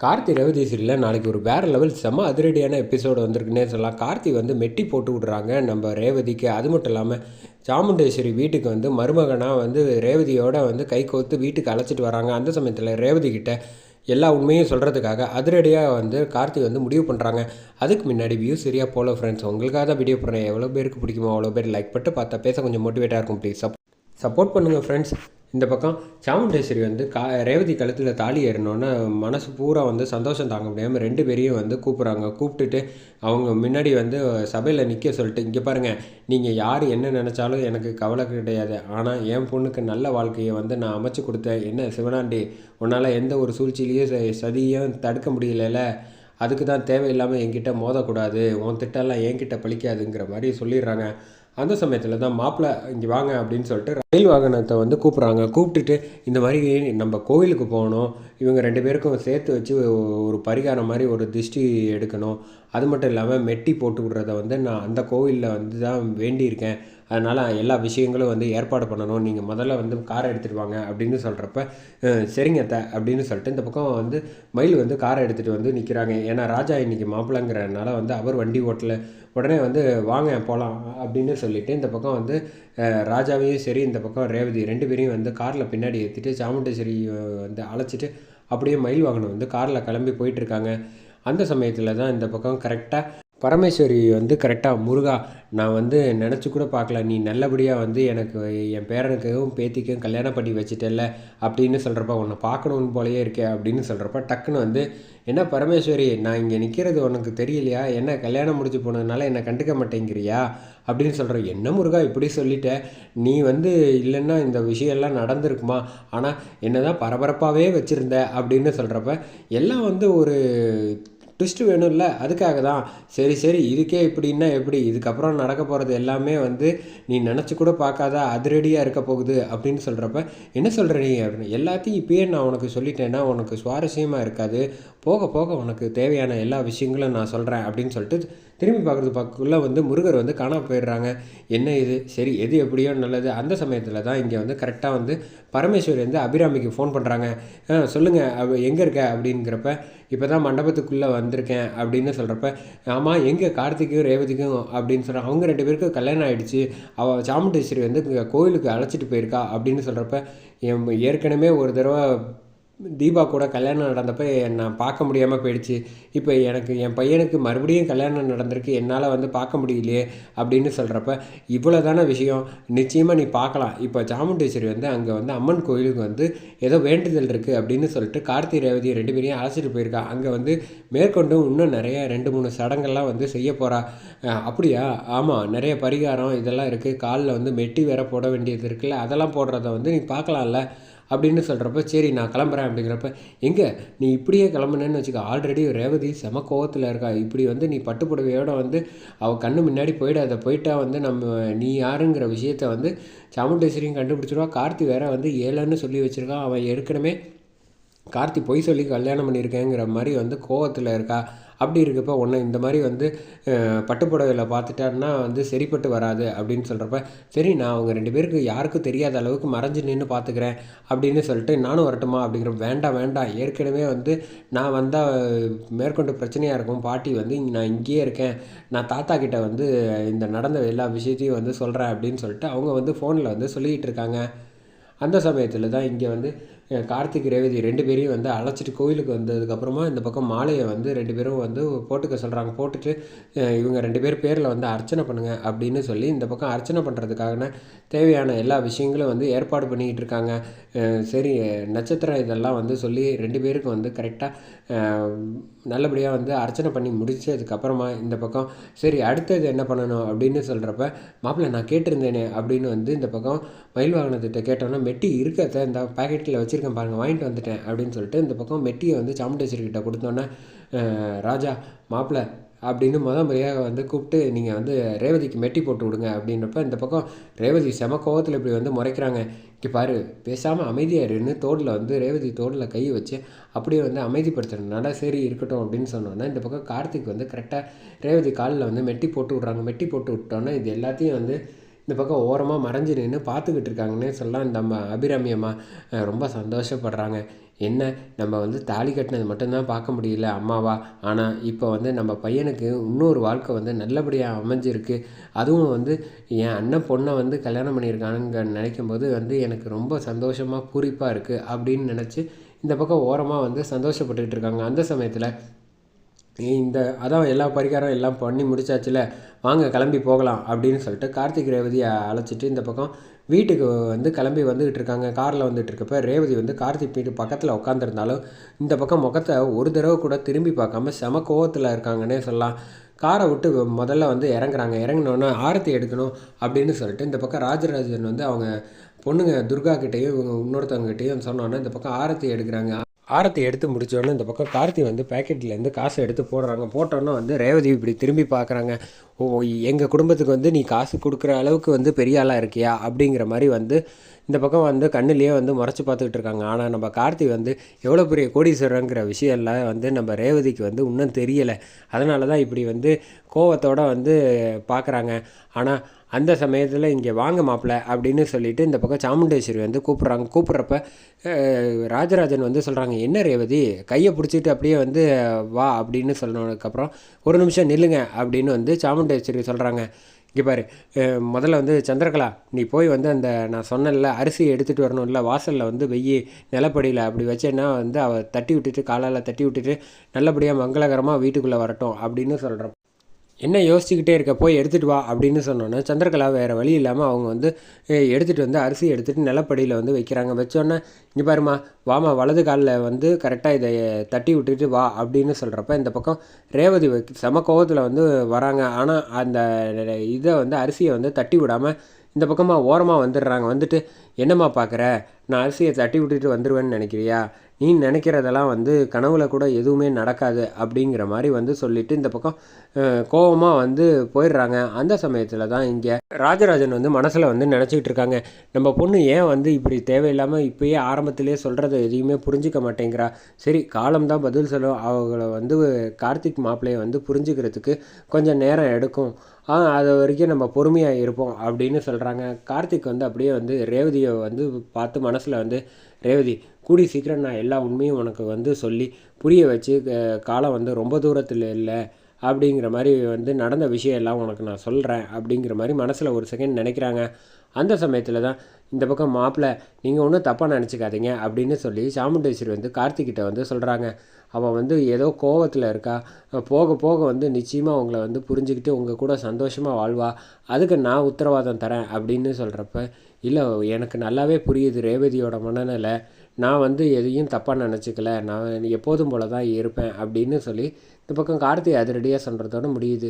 கார்த்தி ரேவதி சீரியலில் நாளைக்கு ஒரு வேறு லெவல் செம்ம அதிரடியான எபிசோடு வந்திருக்குன்னே சொல்லலாம். கார்த்தி வந்து மெட்டி போட்டு விட்றாங்க நம்ம ரேவதிக்கு. அது மட்டும் இல்லாமல் சாமுண்டேஸ்வரி வீட்டுக்கு வந்து மருமகனாக வந்து ரேவதியோட வந்து கை கோர்த்து வீட்டுக்கு அழைச்சிட்டு வராங்க. அந்த சமயத்தில் ரேவதி கிட்ட எல்லா உண்மையும் சொல்கிறதுக்காக அதிரடியாக வந்து கார்த்தி வந்து முடிவு பண்ணுறாங்க அதுக்கு முன்னாடி வியூ சரியாக போல ஃப்ரெண்ட்ஸ் உங்களுக்காக தான் வீடியோ பண்ணுறேன் எவ்வளோ பேருக்கு பிடிக்குமோ அவ்வளோ பேர் லைக் பட்டு பார்த்தா பேச கொஞ்சம் மோட்டிவேட்டாக இருக்கும் ப்ளீஸ் சப்போர்ட் பண்ணுங்கள் ஃப்ரெண்ட்ஸ் இந்த பக்கம் சாமுண்டேஸ்வரி வந்து கா ரேவதி கழுத்தில் தாலி ஏறினோன்னே மனசு பூரா வந்து சந்தோஷம் தாங்க முடியாமல் ரெண்டு பேரையும் வந்து கூப்பிட்றாங்க. கூப்பிட்டுட்டு அவங்க முன்னாடி வந்து சபையில் நிற்க சொல்லிட்டு இங்கே பாருங்கள் நீங்கள் யார் என்ன நினச்சாலும் எனக்கு கவலை கிடையாது. ஆனால் என் பொண்ணுக்கு நல்ல வாழ்க்கையை வந்து நான் அமைச்சு கொடுத்தேன். என்ன சிவனாண்டி உன்னால் எந்த ஒரு சூழ்ச்சியிலையும் ச- சதியும் தடுக்க முடியலைல்ல அதுக்கு தான் தேவையில்லாமல் என்கிட்ட மோதக்கூடாது. உன் திட்டம்லாம் என்கிட்ட பழிக்காதுங்கிற மாதிரி சொல்லிடுறாங்க. அந்த சமயத்தில் தான் மாப்பிள்ளை இங்கே வாங்க அப்படின்னு சொல்லிட்டு ரயில் வாகனத்தை வந்து கூப்பிட்றாங்க. கூப்பிட்டுட்டு இந்த மாதிரி நம்ம கோவிலுக்கு போகணும். இவங்க ரெண்டு பேருக்கும் சேர்த்து வச்சு ஒரு பரிகாரம் மாதிரி ஒரு திருஷ்டி எடுக்கணும். அது மட்டும் இல்லாமல் மெட்டி போட்டு விடுறத வந்து நான் அந்த கோவிலில் வந்து தான் வேண்டியிருக்கேன். அதனால் எல்லா விஷயங்களும் வந்து ஏற்பாடு பண்ணணும். நீங்கள் முதல்ல வந்து காரை எடுத்துகிட்டு வாங்க அப்படின்னு சொல்கிறப்ப சரிங்க த அப்படின்னு சொல்லிட்டு இந்த பக்கம் வந்து மயில் வந்து காரை எடுத்துகிட்டு வந்து நிற்கிறாங்க ஏன்னா ராஜா இன்றைக்கி மாப்பிள்ளைங்கிறனால வந்து அவர் வண்டி ஓட்டல. உடனே வந்து வாங்க போகலாம் அப்படின்னு சொல்லிவிட்டு இந்த பக்கம் வந்து ராஜாவையும் சரி இந்த பக்கம் ரேவதி ரெண்டு பேரையும் வந்து காரில் பின்னாடி ஏற்றிட்டு சாமுண்டேஸ்வரி வந்து அழைச்சிட்டு அப்படியே மயில் வாகனம் வந்து காரில் கிளம்பி போயிட்டுருக்காங்க அந்த சமயத்தில் தான் இந்த பக்கம் கரெக்டாக பரமேஸ்வரி வந்து கரெக்டாக முருகா நான் வந்து நினச்சி கூட பார்க்கல. நீ நல்லபடியாக வந்து எனக்கு என் பேரனுக்கும் பேத்திக்கும் கல்யாணம் பண்ணி வச்சிட்டல்ல அப்படின்னு சொல்கிறப்ப உன்னை பார்க்கணும்னு போலயே இருக்கே அப்படின்னு சொல்கிறப்ப டக்குன்னு வந்து என்ன பரமேஸ்வரி நான் இங்கே நிற்கிறது உனக்கு தெரியலையா? என்ன கல்யாணம் முடிச்சு போனதுனால என்னை கண்டுக்க மாட்டேங்கிறியா? அப்படின்னு சொல்கிற என்ன முருகா இப்படி சொல்லிட்ட? நீ வந்து இல்லைன்னா இந்த விஷயம்லாம் நடந்திருக்குமா? ஆனால் என்ன தான் பரபரப்பாகவே வச்சுருந்த அப்படின்னு சொல்கிறப்ப எல்லாம் வந்து ஒரு ட்விஸ்ட்டு வேணும்ல அதுக்காக தான் சரி சரி இதுக்கே இப்படின்னா எப்படி? இதுக்கப்புறம் நடக்க போகிறது எல்லாமே வந்து நீ நினச்சி கூட பார்க்காத? அதிரடியாக இருக்க போகுது அப்படின்னு சொல்கிறப்ப என்ன சொல்கிற நீ அப்படின்னு? எல்லாத்தையும் இப்பயே நான் உனக்கு சொல்லிட்டேன்னா உனக்கு சுவாரஸ்யமாக இருக்காது. போக போக உனக்கு தேவையான எல்லா விஷயங்களும் நான் சொல்கிறேன் அப்படின்னு சொல்லிட்டு திரும்பி பார்க்குறது பக்கக்குள்ளே வந்து முருகர் வந்து காணாம போயிடுறாங்க. என்ன இது? சரி எது எப்படியோ நல்லது. அந்த சமயத்தில் தான் இங்கே வந்து கரெக்டாக வந்து பரமேஸ்வரி வந்து அபிராமிக்கு ஃபோன் பண்ணுறாங்க சொல்லுங்கள் அவ எங்கே இருக்க அப்படிங்கிறப்ப இப்போ தான் மண்டபத்துக்குள்ளே வந்திருக்கேன் அப்படின்னு சொல்கிறப்ப ஆமாம் எங்கே கார்த்திக்கும் ரேவதிக்கும் அப்படின்னு சொல்கிறாங்க அவங்க ரெண்டு பேருக்கும் கல்யாணம் ஆகிடுச்சு அவள் சாமுண்டேஸ்வரி வந்து கோயிலுக்கு அழைச்சிட்டு போயிருக்கா அப்படின்னு சொல்கிறப்ப என் ஏற்கனவே ஒரு தடவை தீபா கூட கல்யாணம் நடந்தப்போ நான் பார்க்க முடியாமல் போயிடுச்சு. இப்போ எனக்கு என் பையனுக்கு மறுபடியும் கல்யாணம் நடந்திருக்கு. என்னால் வந்து பார்க்க முடியலையே அப்படின்னு சொல்கிறப்ப இவ்வளோ தானே விஷயம். நிச்சயமாக நீ பார்க்கலாம். இப்போ சாமுண்டேஸ்வரி வந்து அங்கே வந்து அம்மன் கோயிலுக்கு வந்து ஏதோ வேண்டுதல் இருக்குது அப்படின்னு சொல்லிட்டு கார்த்தி ரேவதி ரெண்டு பேரையும் அழைச்சிட்டு போயிருக்கா. அங்கே வந்து மேற்கொண்டும் இன்னும் நிறைய ரெண்டு மூணு சடங்கெல்லாம் வந்து செய்ய போகிறா அப்படியா? ஆமாம் நிறைய பரிகாரம் இதெல்லாம் இருக்குது காலில் வந்து மெட்டி வேற போட வேண்டியது இருக்குல்ல. அதெல்லாம் போடுறத வந்து நீ பார்க்கலாம்ல. அப்படின்னு சொல்கிறப்ப சரி நான் கிளம்புறேன் அப்படிங்கிறப்ப எங்கே நீ இப்படியே கிளம்புனேன்னு வச்சுக்க ஆல்ரெடி ரேவதி செம கோவத்தில் இருக்கா. இப்படி வந்து நீ பட்டு வந்து அவள் கண்ணு முன்னாடி போயிடாத போயிட்டா வந்து நம்ம நீ யாருங்கிற விஷயத்த வந்து சாமுண்டேஸ்வரியும் கண்டுபிடிச்சிருவா. கார்த்தி வேற வந்து ஏழன்னு சொல்லி வச்சிருக்கான் அவன் ஏற்கனவே கார்த்தி பொய் சொல்லி கல்யாணம் பண்ணியிருக்கேங்கிற மாதிரி வந்து கோவத்தில் இருக்கா. அப்படி இருக்கப்போ ஒன்று இந்த மாதிரி வந்து பட்டுப்புடவையில் பார்த்துட்டான்னா வந்து சரிப்பட்டு வராது அப்படின்னு சொல்கிறப்ப சரி நான் அவங்க ரெண்டு பேருக்கு யாருக்கும் தெரியாத அளவுக்கு மறைஞ்சு நின்று பார்த்துக்கிறேன் அப்படின்னு சொல்லிட்டு நானும் வரட்டுமா? அப்படிங்கிற வேண்டாம் வேண்டாம். ஏற்கனவே வந்து நான் வந்தால் மேற்கொண்டு பிரச்சனையாக இருக்கும். பாட்டி வந்து நான் இங்கேயே இருக்கேன். நான் தாத்தா கிட்ட வந்து இந்த நடந்த எல்லா விஷயத்தையும் வந்து சொல்கிறேன் அப்படின்னு சொல்லிட்டு அவங்க வந்து ஃபோனில் வந்து சொல்லிக்கிட்டு இருக்காங்க. அந்த சமயத்தில் தான் இங்கே வந்து கார்த்திக் ரேவதி ரெண்டு பேரையும் வந்து அழைச்சிட்டு கோயிலுக்கு வந்ததுக்கப்புறமா இந்த பக்கம் மாலையை வந்து ரெண்டு பேரும் வந்து போட்டுக்க சொல்கிறாங்க போட்டுட்டு இவங்க ரெண்டு பேர் பேரில் வந்து அர்ச்சனை பண்ணுங்கள் அப்படின்னு சொல்லி இந்த பக்கம் அர்ச்சனை பண்ணுறதுக்கான தேவையான எல்லா விஷயங்களும் வந்து ஏற்பாடு பண்ணிக்கிட்டு இருக்காங்க. சரி நட்சத்திரம் இதெல்லாம் வந்து சொல்லி ரெண்டு பேருக்கும் வந்து கரெக்டாக நல்லபடியாக வந்து அர்ச்சனை பண்ணி முடிச்சதுக்கப்புறமா இந்த பக்கம் சரி அடுத்தது என்ன பண்ணணும் அப்படின்னு சொல்கிறப்ப மாப்பிள்ளை நான் கேட்டிருந்தேனே அப்படின்னு வந்து இந்த பக்கம் மயில் வாகனத்திட்ட கேட்டோன்னா மெட்டி இருக்கத்த இந்த பாக்கெட்டில் வச்சுருக்கேன் பாருங்கள் வாங்கிட்டு வந்துட்டேன் அப்படின்னு சொல்லிட்டு இந்த பக்கம் மெட்டியை வந்து சாமுண்டேஸ்வரிக்கிட்ட கொடுத்தோன்னே ராஜா மாப்பிள்ளை அப்படின்னு முத முறையாக வந்து கூப்பிட்டு நீங்கள் வந்து ரேவதிக்கு மெட்டி போட்டு விடுங்க அப்படின்றப்ப இந்த பக்கம் ரேவதி செம கோவத்தில் இப்படி வந்து முறைக்கிறாங்க. இங்கே பாரு பேசாமல் அமைதியாயிருன்னு தோடில் வந்து ரேவதி தோடில் கை வச்சு அப்படியே வந்து அமைதிப்படுத்துறதுனால சரி இருக்கட்டும் அப்படின்னு சொன்னோன்னா இந்த பக்கம் கார்த்திக் வந்து கரெக்டாக ரேவதி காலில் வந்து மெட்டி போட்டு விட்றாங்க. மெட்டி போட்டு விட்டோன்னே இது எல்லாத்தையும் வந்து இந்த பக்கம் ஓரமாக மறைஞ்சு நின்று பார்த்துக்கிட்டு இருக்காங்கன்னே சொல்லலாம். இந்த அம்மா அபிராமி அம்மா ரொம்ப சந்தோஷப்படுறாங்க. என்ன நம்ம வந்து தாலி கட்டினது மட்டும்தான் பார்க்க முடியல அம்மாவா? ஆனால் இப்போ வந்து நம்ம பையனுக்கு இன்னொரு வாழ்க்கை வந்து நல்லபடியாக அமைஞ்சிருக்கு. அதுவும் வந்து என் அண்ணன் பொண்ணை வந்து கல்யாணம் பண்ணியிருக்கானுங்க நினைக்கும் போது வந்து எனக்கு ரொம்ப சந்தோஷமாக பூரிப்பாக இருக்குது அப்படின்னு நினச்சி இந்த பக்கம் ஓரமாக வந்து சந்தோஷப்பட்டுக்கிட்டு இருக்காங்க. அந்த சமயத்தில் இந்த அதான் எல்லா பரிகாரம் எல்லாம் பண்ணி முடிச்சாச்சுல வாங்க கிளம்பி போகலாம் அப்படின்னு சொல்லிட்டு கார்த்திக் ரேவதியை அழைச்சிட்டு இந்த பக்கம் வீட்டுக்கு வந்து கிளம்பி வந்துக்கிட்டு இருக்காங்க. காரில் வந்துட்டு இருக்கப்ப ரேவதி வந்து கார்த்திக் வீட்டு பக்கத்தில் உட்காந்துருந்தாலும் இந்த பக்கம் முகத்தை ஒரு தடவை கூட திரும்பி பார்க்காம செம கோவத்தில் இருக்காங்கன்னே சொல்லலாம். காரை விட்டு முதல்ல வந்து இறங்குறாங்க. இறங்கினோன்னே ஆரத்தி எடுக்கணும் அப்படின்னு சொல்லிட்டு இந்த பக்கம் ராஜராஜன் வந்து அவங்க பொண்ணுங்க துர்கா கிட்டேயும் இவங்க இன்னொருத்தவங்க கிட்டேயும் சொன்னோன்னே இந்த பக்கம் ஆரத்தி எடுக்கிறாங்க. ஆரத்தி எடுத்து முடித்தோடனே இந்த பக்கம் கார்த்தி வந்து பேக்கெட்லேருந்து காசை எடுத்து போடுறாங்க. போட்டோன்னே வந்து ரேவதி இப்படி திரும்பி பார்க்குறாங்க. ஓ எங்கள் குடும்பத்துக்கு வந்து நீ காசு கொடுக்குற அளவுக்கு வந்து பெரிய ஆளாக இருக்கியா? அப்படிங்கிற மாதிரி வந்து இந்த பக்கம் வந்து கண்ணுலேயே வந்து முறைச்சி பார்த்துக்கிட்டு இருக்காங்க. ஆனால் நம்ம கார்த்தி வந்து எவ்வளோ பெரிய கோடீஸ்வரங்கிற விஷயம்லாம் வந்து நம்ம ரேவதிக்கு வந்து இன்னும் தெரியலை. அதனால தான் இப்படி வந்து கோவத்தோடு வந்து பார்க்குறாங்க. ஆனால் அந்த சமயத்தில் இங்கே வாங்க மாப்பிள்ள அப்படின்னு சொல்லிட்டு இந்த பக்கம் சாமுண்டேஸ்வரி வந்து கூப்பிட்றாங்க. கூப்பிட்றப்ப ராஜராஜன் வந்து சொல்கிறாங்க என்ன ரேவதி கையை பிடிச்சிட்டு அப்படியே வந்து வா அப்படின்னு சொன்னதுக்கப்புறம் ஒரு நிமிஷம் நில்லுங்க அப்படின்னு வந்து சாமுண்டேஸ்வரி சொல்கிறாங்க இங்கே பாரு முதல்ல வந்து சந்திரகலா நீ போய் வந்து அந்த நான் சொன்னல அரிசி எடுத்துகிட்டு வரணும்ல வாசலில் வந்து வெய்யி நிலப்படியில் அப்படி வச்சேன்னா வந்து அவள் தட்டி விட்டுட்டு காலால் தட்டி விட்டுட்டு நல்லபடியாக மங்களகரமாக வீட்டுக்குள்ளே வரட்டும் அப்படின்னு சொல்கிறோம் என்ன யோசிச்சுக்கிட்டே இருக்க போய் எடுத்துகிட்டு வா அப்படின்னு சொன்னோன்னே சந்திரகலா வேறு வழி இல்லாமல் அவங்க வந்து எடுத்துகிட்டு வந்து அரிசி எடுத்துகிட்டு நிலப்படியில் வந்து வைக்கிறாங்க. வச்சோன்னே இங்கே பாருமா வாமா வலது காலில் வந்து கரெக்டாக இதை தட்டி விட்டுட்டு வா அப்படின்னு சொல்கிறப்ப இந்த பக்கம் ரேவதி சம கோவத்தில் வந்து வராங்க. ஆனால் அந்த இதை வந்து அரிசியை வந்து தட்டி விடாமல் இந்த பக்கமாக ஓரமாக வந்துடுறாங்க. வந்துட்டு என்னம்மா பார்க்குற நான் அரிசியை தட்டி விட்டுட்டு வந்துடுவேன்னு நினைக்கிறியா? நீ நினைக்கிறதெல்லாம் வந்து கனவுல கூட எதுவுமே நடக்காது அப்படிங்கிற மாதிரி வந்து சொல்லிட்டு இந்த பக்கம் கோபமாக வந்து போயிடுறாங்க. அந்த சமயத்தில் தான் இங்கே ராஜராஜன் வந்து மனசில் வந்து நினச்சிக்கிட்டு இருக்காங்க. நம்ம பொண்ணு ஏன் வந்து இப்படி தேவையில்லாமல் இப்போயே ஆரம்பத்திலே சொல்கிறத எதையுமே புரிஞ்சிக்க மாட்டேங்கிறா? சரி காலம்தான் பதில் சொல்லும். அவங்கள வந்து கார்த்திக் மாப்பிள்ளையை வந்து புரிஞ்சுக்கிறதுக்கு கொஞ்சம் நேரம் எடுக்கும். அது வரைக்கும் நம்ம பொறுமையாக இருப்போம் அப்படின்னு சொல்கிறாங்க கார்த்திக் வந்து அப்படியே வந்து ரேவதியை வந்து பார்த்து மனசில் வந்து ரேவதி கூடி சீக்கிரம் நான் எல்லா உண்மையும் உனக்கு வந்து சொல்லி புரிய வச்சு காலம் வந்து ரொம்ப தூரத்தில் இல்லை அப்படிங்கிற மாதிரி வந்து நடந்த விஷயம் எல்லாம் உனக்கு நான் சொல்கிறேன் அப்படிங்கிற மாதிரி மனசில் ஒரு செகண்ட் நினைக்கிறாங்க. அந்த சமயத்தில் தான் இந்த பக்கம் மாப்பிள்ளை நீங்கள் ஒன்றும் தப்பாக நினச்சிக்காதீங்க அப்படின்னு சொல்லி சாமுண்டேஸ்வரி வந்து கார்த்திகிட்ட வந்து சொல்கிறாங்க அவள் வந்து ஏதோ கோவத்தில் இருக்கா. போக போக வந்து நிச்சயமாக அவங்கள வந்து புரிஞ்சுக்கிட்டு உங்கள் கூட சந்தோஷமாக வாழ்வா. அதுக்கு நான் உத்தரவாதம் தரேன் அப்படின்னு சொல்கிறப்ப இல்லை எனக்கு நல்லாவே புரியுது ரேவதியோட மனநிலை. நான் வந்து எதையும் தப்பாக நினச்சிக்கல. நான் எப்போதும் போல தான் இருப்பேன் அப்படின்னு சொல்லி இந்த பக்கம் கார்த்தி அதிரடியாக சொல்கிறதோட முடியுது.